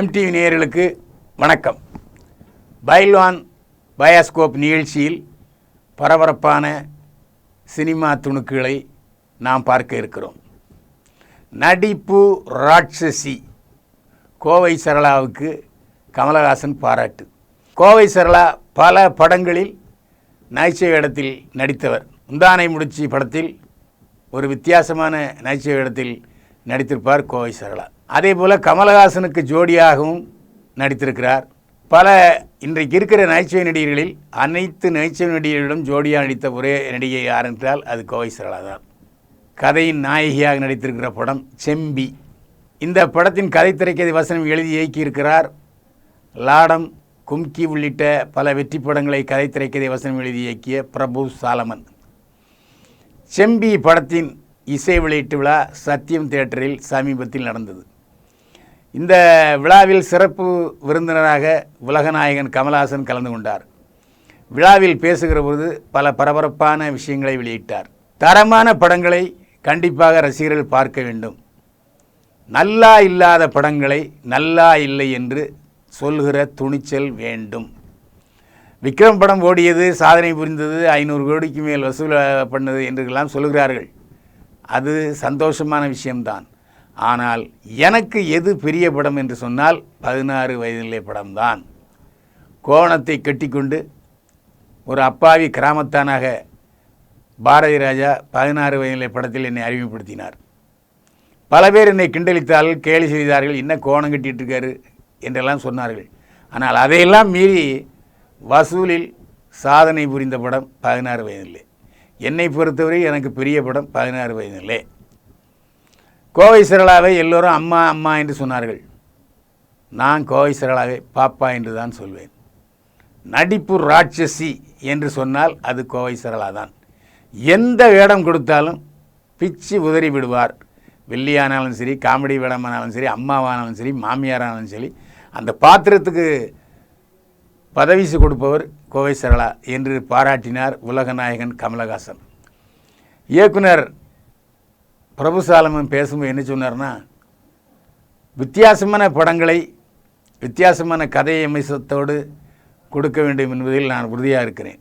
MTV நேயர்களுக்கு வணக்கம். பைல்வான் bioscope நிகழ்ச்சியில் பரபரப்பான சினிமா துணுக்குகளை நாம் பார்க்க இருக்கிறோம். நடிப்பு ராட்சசி கோவை சரளாவுக்கு கமலஹாசன் பாராட்டு. கோவை சரளா பல படங்களில் நகைச்சுவை இடத்தில் நடித்தவர். முந்தானை முடிச்சி படத்தில் ஒரு வித்தியாசமான நகைச்சுவை இடத்தில் நடித்திருப்பார் கோவை சரளா. அதே போல் கமலஹாசனுக்கு ஜோடியாகவும் நடித்திருக்கிறார். பல இன்றைக்கு இருக்கிற நகைச்சுவை நடிகர்களில் அனைத்து நகைச்சுவை நடிகர்களிடம் ஜோடியாக நடித்த ஒரே நடிகை யார் என்றால் அது கோவை சரளா தான். கதையின் நாயகியாக நடித்திருக்கிற படம் செம்பி. இந்த படத்தின் கதை திரைக்கதை வசனம் எழுதி இயக்கியிருக்கிறார். லாடம் கும்கி உள்ளிட்ட பல வெற்றி படங்களை கதை திரைக்கதை வசனம் எழுதி இயக்கிய பிரபு சாலமன். செம்பி படத்தின் இசை வெளியீட்டு விழா சத்தியம் தியேட்டரில் சமீபத்தில் நடந்தது. இந்த விழாவில் சிறப்பு விருந்தினராக உலகநாயகன் கமல்ஹாசன் கலந்து கொண்டார். விழாவில் பேசுகிற பொழுது பல பரபரப்பான விஷயங்களை வெளியிட்டார். தரமான படங்களை கண்டிப்பாக ரசிகர்கள் பார்க்க வேண்டும். நல்லா இல்லாத படங்களை நல்லா இல்லை என்று சொல்கிற துணிச்சல் வேண்டும். விக்ரம் படம் ஓடியது சாதனை புரிந்தது ஐநூறு கோடிக்கு மேல் வசூல் பண்ணது என்றெல்லாம் சொல்கிறார்கள். அது சந்தோஷமான விஷயம்தான். ஆனால் எனக்கு எது பெரிய படம் என்று சொன்னால் பதினாறு வயதிலே படம்தான். கோணத்தை கட்டிக்கொண்டு ஒரு அப்பாவி கிராமத்தானாக பாரதி ராஜா பதினாறு வயதிலே படத்தில் என்னை அறிமுகப்படுத்தினார். பல பேர் என்னை கிண்டலித்தார்கள் கேலி செய்தார்கள் என்ன கோணம் கட்டிகிட்டு இருக்காரு என்றெல்லாம் சொன்னார்கள். ஆனால் அதையெல்லாம் மீறி வசூலில் சாதனை புரிந்த படம் பதினாறு வயதிலே. என்னை பொறுத்தவரை எனக்கு பெரிய படம் பதினாறு வயதிலே. கோவை சரளாவை எல்லோரும் அம்மா அம்மா என்று சொன்னார்கள். நான் கோவை சரளாவை பாப்பா என்று தான் சொல்வேன். நடிப்பு ராட்சசி என்று சொன்னால் அது கோவை சரளா தான் எந்த வேடம் கொடுத்தாலும் பிச்சு உதறி விடுவார். வெள்ளியானாலும் சரி காமெடி வேடமானாலும் சரி அம்மாவானாலும் சரி மாமியாரானாலும் சரி அந்த பாத்திரத்துக்கு பதவிசு கொடுப்பவர் கோவை சரளா என்று பாராட்டினார் உலகநாயகன் கமலஹாசன். இயக்குனர் பிரபுசாலமன் பேசும்போது என்ன சொன்னார்னா வித்தியாசமான படங்களை வித்தியாசமான கதை அமைசத்தோடு கொடுக்க வேண்டும் என்பதில் நான் உறுதியாக இருக்கிறேன்.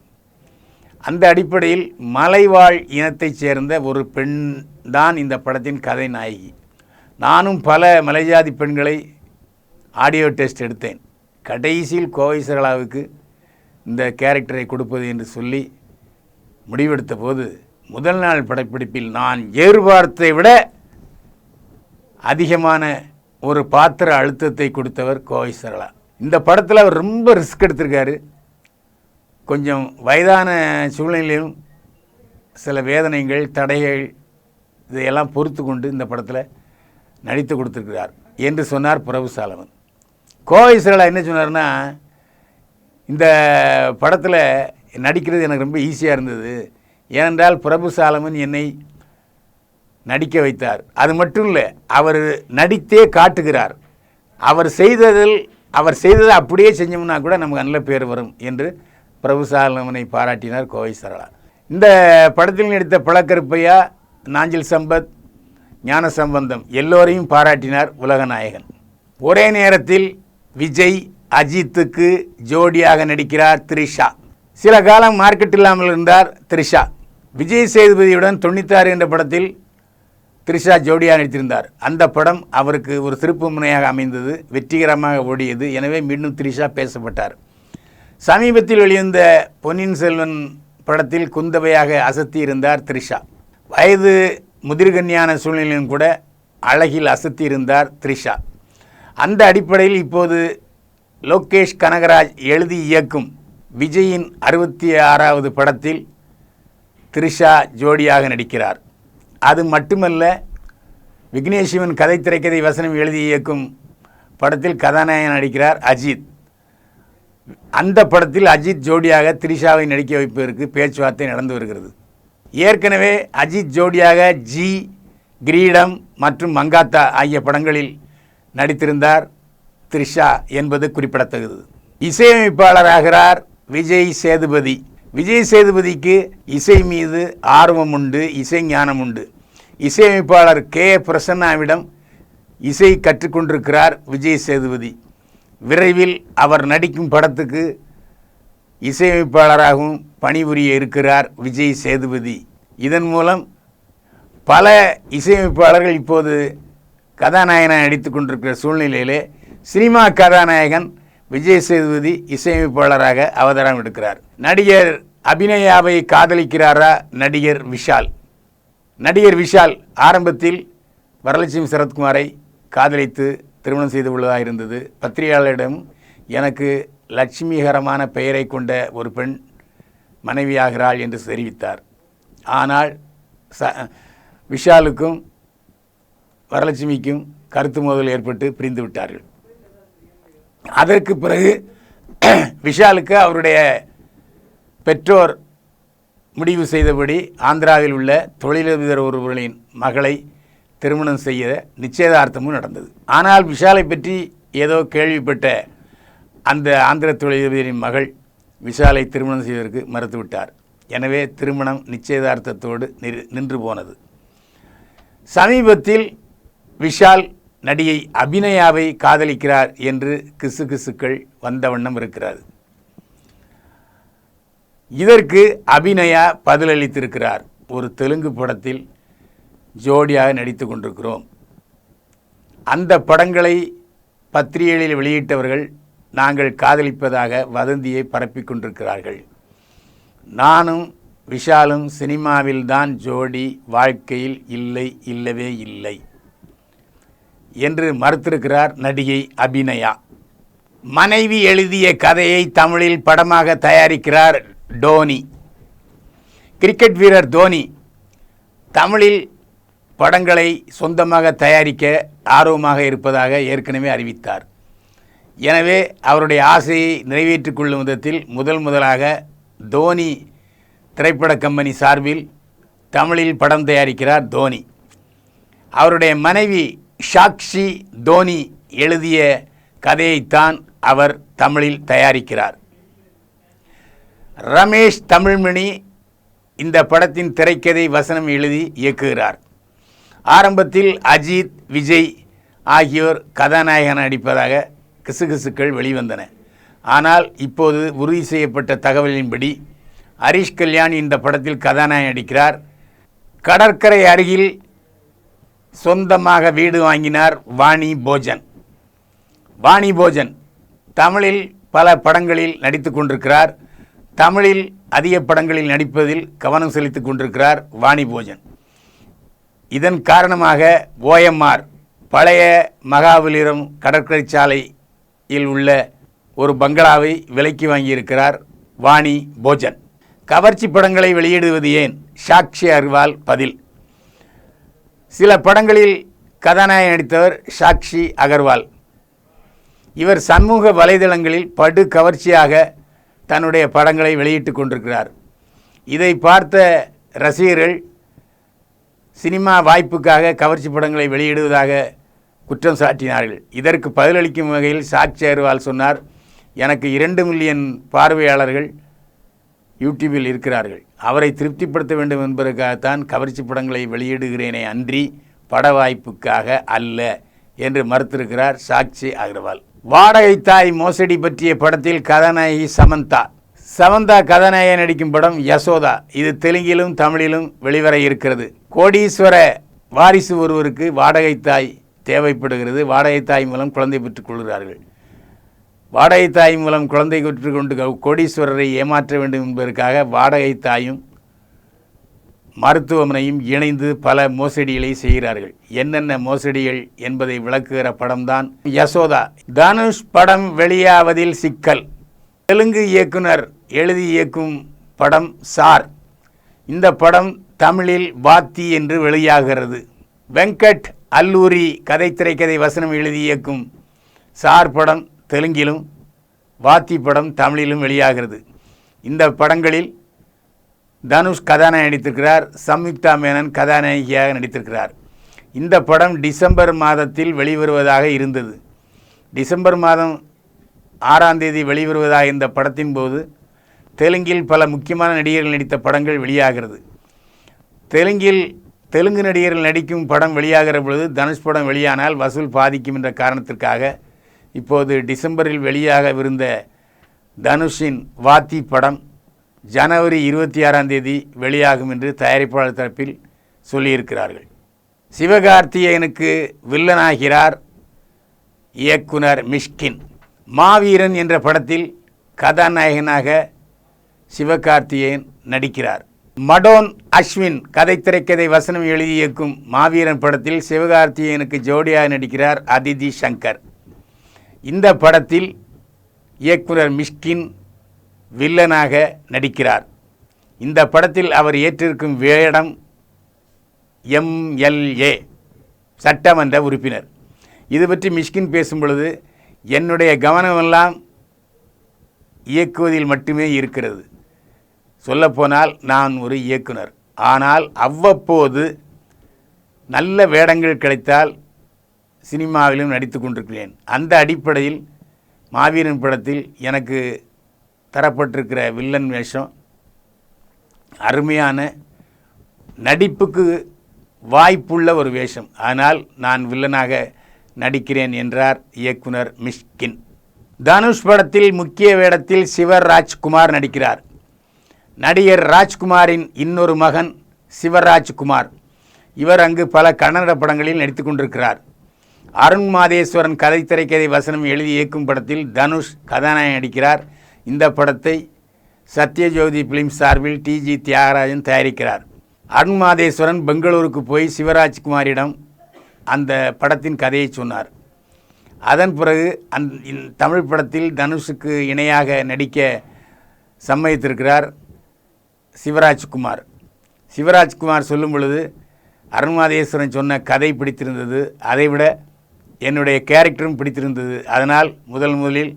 அந்த அடிப்படையில் மலைவாழ் இனத்தைச் சேர்ந்த ஒரு பெண் தான் இந்த படத்தின் கதை நாயகி. நானும் பல மலைஜாதி பெண்களை ஆடியோ டெஸ்ட் எடுத்தேன். கடைசியில் கோவை சரளாவுக்கு இந்த கேரக்டரை கொடுப்பது என்று சொல்லி முடிவெடுத்த போது முதல் நாள் படப்பிடிப்பில் நான் எதிர்பார்த்தை விட அதிகமான ஒரு பாத்திர அழுத்தத்தை கொடுத்தவர் கோவை சரளா. இந்த படத்தில் அவர் ரொம்ப ரிஸ்க் எடுத்திருக்காரு. கொஞ்சம் வயதான சூழ்நிலையிலும் சில வேதனைகள் தடைகள் இதையெல்லாம் பொறுத்து கொண்டு இந்த படத்தில் நடித்து கொடுத்துருக்கிறார் என்று சொன்னார் பிரபு சாலவன் கோவை சரளா என்ன சொன்னார்னா இந்த படத்தில் நடிக்கிறது எனக்கு ரொம்ப ஈஸியாக இருந்தது. ஏனென்றால் பிரபு சாலமன் என்னை நடிக்க வைத்தார். அது மட்டும் இல்லை அவர் நடித்தே காட்டுகிறார். அவர் செய்ததில் அவர் செய்ததை அப்படியே செஞ்சோம்னா கூட நமக்கு நல்ல பேர் வரும் என்று பிரபு சாலமனை பாராட்டினார் கோவை சரளா. இந்த படத்தில் நடித்த பழக்கருப்பையா நாஞ்சில் சம்பத் ஞான சம்பந்தம் எல்லோரையும் பாராட்டினார் உலகநாயகன் ஒரே நேரத்தில் விஜய் அஜித்துக்கு ஜோடியாக நடிக்கிறார் த்ரிஷா. சில காலம் மார்க்கெட் இல்லாமல் இருந்தார் த்ரிஷா. விஜய் சேதுபதியுடன் தொண்ணூத்தாறு என்ற படத்தில் த்ரிஷா ஜோடியாக நடித்திருந்தார். அந்த படம் அவருக்கு ஒரு திருப்பு முனையாக அமைந்தது வெற்றிகரமாக ஓடியது. எனவே மீண்டும் த்ரிஷா பேசப்பட்டார். சமீபத்தில் வெளிவந்த பொன்னியின் செல்வன் படத்தில் குந்தவையாக அசத்தி இருந்தார் த்ரிஷா. வயது முதிர்கன்யான சூழ்நிலையிலும் கூட அழகில் அசத்தி இருந்தார் த்ரிஷா. அந்த அடிப்படையில் இப்போது லோகேஷ் கனகராஜ் எழுதி இயக்கும் விஜயின் அறுபத்தி ஆறாவது படத்தில் த்ரிஷா ஜோடியாக நடிக்கிறார். அது மட்டுமல்ல விக்னேஷிவன் கதை திரைக்கதை வசனம் எழுதி இயக்கும் படத்தில் கதாநாயகன் நடிக்கிறார் அஜித். அந்த படத்தில் அஜித் ஜோடியாக த்ரிஷாவை நடிக்க வைப்பதற்கு பேச்சுவார்த்தை நடந்து வருகிறது. ஏற்கனவே அஜித் ஜோடியாக ஜி கிரீடம் மற்றும் மங்காத்தா ஆகிய படங்களில் நடித்திருந்தார் த்ரிஷா என்பது குறிப்பிடத்தக்கது இசையமைப்பாளராகிறார் விஜய் சேதுபதி. விஜய் சேதுபதிக்கு இசை மீது ஆர்வம் உண்டு இசை ஞானம் உண்டு இசையமைப்பாளர் கே. பிரசன்னாவிடம் இசை கற்றுக்கொண்டிருக்கிறார் விஜய் சேதுபதி. விரைவில் அவர் நடிக்கும் படத்துக்கு இசையமைப்பாளராகவும் பணிபுரிய இருக்கிறார் விஜய் சேதுபதி. இதன் மூலம் பல இசையமைப்பாளர்கள் இப்போது கதாநாயகனாக நடித்து கொண்டிருக்கிற சூழ்நிலையிலே சினிமா கதாநாயகன் விஜய் சேதுபதி இசையமைப்பாளராக அவதாரம் எடுக்கிறார். நடிகர் அபிநயாவை காதலிக்கிறாரா நடிகர் விஷால்? நடிகர் விஷால் ஆரம்பத்தில் வரலட்சுமி சரத்குமாரை காதலித்து திருமணம் செய்து உள்ளதாக இருந்தது. பத்திரிகையாளரிடம் எனக்கு லட்சுமிகரமான பெயரை கொண்ட ஒரு பெண் மனைவியாகிறாள் என்று தெரிவித்தார். ஆனால் ச விஷாலுக்கும் வரலட்சுமிக்கும் கருத்து மோதல் ஏற்பட்டு பிரிந்து விட்டார்கள் அதற்கு பிறகு விஷாலுக்கு அவருடைய பெற்றோர் முடிவு செய்தபடி ஆந்திராவில் உள்ள தொழிலதிபர் ஒருவர்களின் மகளை திருமணம் செய்ய நிச்சயதார்த்தமும் நடந்தது. ஆனால் விஷாலை பற்றி ஏதோ கேள்விப்பட்ட அந்த ஆந்திர தொழிலதிபரின் மகள் விஷாலை திருமணம் செய்வதற்கு மறுத்துவிட்டார். எனவே திருமணம் நிச்சயதார்த்தத்தோடு நின்று போனது. சமீபத்தில் விஷால் நடிகை அபிநயாவை காதலிக்கிறார் என்று கிசுகிசுக்கள் வந்த வண்ணம் இருக்கிறது. இதற்கு அபிநயா பதிலளித்திருக்கிறார். ஒரு தெலுங்கு படத்தில் ஜோடியாக நடித்து கொண்டிருக்கிறோம். அந்த படங்களை பத்திரிகைகளில் வெளியிட்டவர்கள் நாங்கள் காதலிப்பதாக வதந்தியை பரப்பிக் கொண்டிருக்கிறார்கள். நானும் விஷாலும் சினிமாவில்தான் ஜோடி வாழ்க்கையில் இல்லை இல்லவே இல்லை என்று மறுத்திருக்கிறார் நடிகை அபிநயா. மனைவி எழுதிய கதையை தமிழில் படமாக தயாரிக்கிறார் டோனி. கிரிக்கெட் வீரர் தோனி தமிழில் படங்களை சொந்தமாக தயாரிக்க ஆர்வமாக இருப்பதாக ஏற்கனவே அறிவித்தார். எனவே அவருடைய ஆசையை நிறைவேற்றிக் கொள்ளும் விதத்தில் முதல் முதலாக தோனி திரைப்பட கம்பெனி சார்பில் தமிழில் படம் தயாரிக்கிறார் தோனி. அவருடைய மனைவி சாக்ஷி தோனி எழுதிய கதையைத்தான் அவர் தமிழில் தயாரிக்கிறார். ரமேஷ் தமிழ்மணி இந்த படத்தின் திரைக்கதை வசனம் எழுதி இயக்குகிறார். ஆரம்பத்தில் அஜித் விஜய் ஆகியோர் கதாநாயகன் நடிப்பதாக கிசுகிசுக்கள் வெளிவந்தன. ஆனால் இப்போது உறுதி செய்யப்பட்ட தகவலின்படி ஹரிஷ் கல்யாண் இந்த படத்தில் கதாநாயகன் நடிக்கிறார். கடற்கரை அருகில் சொந்தமாக வீடு வாங்கினார் வாணி போஜன். வாணி போஜன் தமிழில் பல படங்களில் நடித்து கொண்டிருக்கிறார். தமிழில் அதிக படங்களில் நடிப்பதில் கவனம் செலுத்திக் கொண்டிருக்கிறார் வாணி போஜன். இதன் காரணமாக ஓஎம்ஆர் பழைய மகாபலிரம் கடற்கரை சாலையில் உள்ள ஒரு பங்களாவை விலைக்கு வாங்கியிருக்கிறார் வாணி போஜன். கவர்ச்சி படங்களை வெளியிடுவது ஏன்? சாக்ஷி அர்வால் பதில். சில படங்களில் கதாநாயகன் நடித்தவர் சாக்ஷி அகர்வால். இவர் சமூக வலைதளங்களில் படு கவர்ச்சியாக தன்னுடைய படங்களை வெளியிட்டு கொண்டிருக்கிறார். இதை பார்த்த ரசிகர்கள் சினிமா வாய்ப்புக்காக கவர்ச்சி படங்களை வெளியிடுவதாக குற்றம் சாட்டினார்கள். இதற்கு பதிலளிக்கும் வகையில் சாக்ஷி அகர்வால் சொன்னார் எனக்கு இரண்டு மில்லியன் பார்வையாளர்கள் யூடியூபில் இருக்கிறார்கள். அவரை திருப்திப்படுத்த வேண்டும் என்பதற்காகத்தான் கவர்ச்சி படங்களை வெளியிடுகிறேனே அன்றி பட வாய்ப்புக்காக அல்ல என்று மறுத்திருக்கிறார் சாக்ஷி அகர்வால். வாடகை தாய் மோசடி பற்றிய படத்தில் கதாநாயகி சமந்தா. சமந்தா கதாநாயகி நடிக்கும் படம் யசோதா. இது தெலுங்கிலும் தமிழிலும் வெளிவர இருக்கிறது. கோடீஸ்வர வாரிசு ஒருவருக்கு வாடகை தாய் தேவைப்படுகிறது. வாடகை தாய் மூலம் குழந்தை பெற்றுக் கொள்கிறார்கள். வாடகை தாய் மூலம் குழந்தை பெற்றுக்கொண்டு கோடீஸ்வரரை ஏமாற்ற வேண்டும் என்பதற்காக வாடகை தாயும் மருத்துவமனையும் இணைந்து பல மோசடிகளை செய்கிறார்கள். என்னென்ன மோசடிகள் என்பதை விளக்குகிற படம்தான் யசோதா. தனுஷ் படம் வெளியாவதில் சிக்கல். தெலுங்கு இயக்குனர் எழுதி இயக்கும் படம் சார். இந்த படம் தமிழில் வாத்தி என்று வெளியாகிறது. வெங்கட் அல்லூரி கதை திரைக்கதை வசனம் எழுதி இயக்கும் சார் படம் தெலுங்கிலும் வாத்தி படம் தமிழிலும் வெளியாகிறது. இந்த படங்களில் தனுஷ் கதாநாயகி நடித்திருக்கிறார். சம்யுக்தா மேனன் கதாநாயகியாக நடித்திருக்கிறார். இந்த படம் டிசம்பர் மாதத்தில் வெளிவருவதாக இருந்தது. டிசம்பர் மாதம் ஆறாம் தேதி வெளிவருவதாக இந்த படத்தின் போது தெலுங்கில் பல முக்கியமான நடிகர்கள் நடித்த படங்கள் வெளியாகிறது. தெலுங்கில் தெலுங்கு நடிகர்கள் நடிக்கும் படம் வெளியாகிற பொழுது தனுஷ் படம் வெளியானால் வசூல் பாதிக்கும் என்ற காரணத்திற்காக இப்போது டிசம்பரில் வெளியாகவிருந்த தனுஷின் வாத்தி படம் ஜனவரி இருபத்தி ஆறாம் தேதி வெளியாகும் என்று தயாரிப்பாளர் தரப்பில் சொல்லியிருக்கிறார்கள். சிவகார்த்திகேயனுக்கு வில்லனாகிறார் இயக்குனர் மிஷ்கின். மாவீரன் என்ற படத்தில் கதாநாயகனாக சிவகார்த்திகேயன் நடிக்கிறார். மடோன் அஸ்வின் கதை திரைக்கதை வசனம் எழுதி இயக்கும் மாவீரன் படத்தில் சிவகார்த்திகேயனுக்கு ஜோடியாக நடிக்கிறார் அதிதி சங்கர். இந்த படத்தில் இயக்குனர் மிஷ்கின் வில்லனாக நடிக்கிறார். இந்த படத்தில் அவர் ஏற்றிருக்கும் வேடம் எம்எல்ஏ சட்டமன்ற உறுப்பினர். இது பற்றி மிஷ்கின் பேசும்பொழுது என்னுடைய கவனமெல்லாம் இயக்குவதில் மட்டுமே இருக்கிறது. சொல்லப்போனால் நான் ஒரு இயக்குனர். ஆனால் அவ்வப்போது நல்ல வேடங்கள் கிடைத்தால் சினிமாவிலும் நடித்து கொண்டிருக்கிறேன். அந்த அடிப்படையில் மாவீரன் படத்தில் எனக்கு தரப்பட்டிருக்கிற வில்லன் வேஷம் அருமையான நடிப்புக்கு வாய்ப்புள்ள ஒரு வேஷம். ஆனால் நான் வில்லனாக நடிக்கிறேன் என்றார் இயக்குனர் மிஷ்கின். தனுஷ் படத்தில் முக்கிய வேடத்தில் சிவராஜ்குமார் நடிக்கிறார். நடிகர் ராஜ்குமாரின் இன்னொரு மகன் சிவராஜ்குமார் இவர் அங்கு பல கன்னட படங்களில் நடித்து கொண்டிருக்கிறார். அருண் மாதேஸ்வரன் கதை திரைக்கதை வசனம் எழுதி இயக்கும் படத்தில் தனுஷ் கதாநாயகன் நடிக்கிறார். இந்த படத்தை சத்யஜோதி பிலிம் சார்பில் டிஜி தியாகராஜன் தயாரிக்கிறார். அருண்மாதேஸ்வரன் பெங்களூருக்கு போய் சிவராஜ்குமாரிடம் அந்த படத்தின் கதையை சொன்னார். அதன் பிறகு அந் தமிழ் படத்தில் தனுஷுக்கு இணையாக நடிக்க சம்மதித்திருக்கிறார் சிவராஜ்குமார். சிவராஜ்குமார் சொல்லும் பொழுது அருண்மாதேஸ்வரன் சொன்ன கதை பிடித்திருந்தது அதைவிட என்னுடைய கேரக்டரும் பிடித்திருந்தது. அதனால் முதல் முதலில்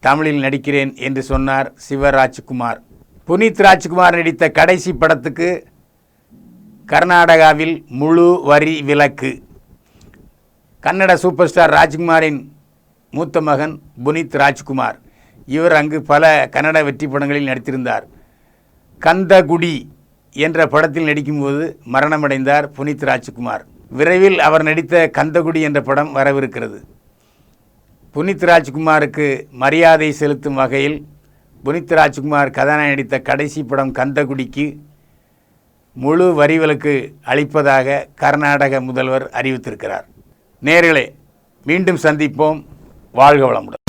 தமிழில் நடிக்கிறேன் என்று சொன்னார் சிவராஜ்குமார். புனித் ராஜ்குமார் நடித்த கடைசி படத்துக்கு கர்நாடகாவில் முழு வரி விலக்கு. கன்னட சூப்பர் ஸ்டார் ராஜ்குமாரின் மூத்த மகன் புனித் ராஜ்குமார். இவர் அங்கு பல கன்னட வெற்றி படங்களில் நடித்திருந்தார். கந்தகுடி என்ற படத்தில் நடிக்கும்போது மரணமடைந்தார் புனித் ராஜ்குமார். விரைவில் அவர் நடித்த கந்தகுடி என்ற படம் வரவிருக்கிறது. புனித் ராஜ்குமாருக்கு மரியாதை செலுத்தும் வகையில் புனித் ராஜ்குமார் கதாநாயகன் நடித்த கடைசி படம் கந்தகுடிக்கு முழு வரிவிலக்கு அளிப்பதாக கர்நாடக முதல்வர் அறிவித்திருக்கிறார். நேர்களே மீண்டும் சந்திப்போம். வாழ்க வளமுடன்.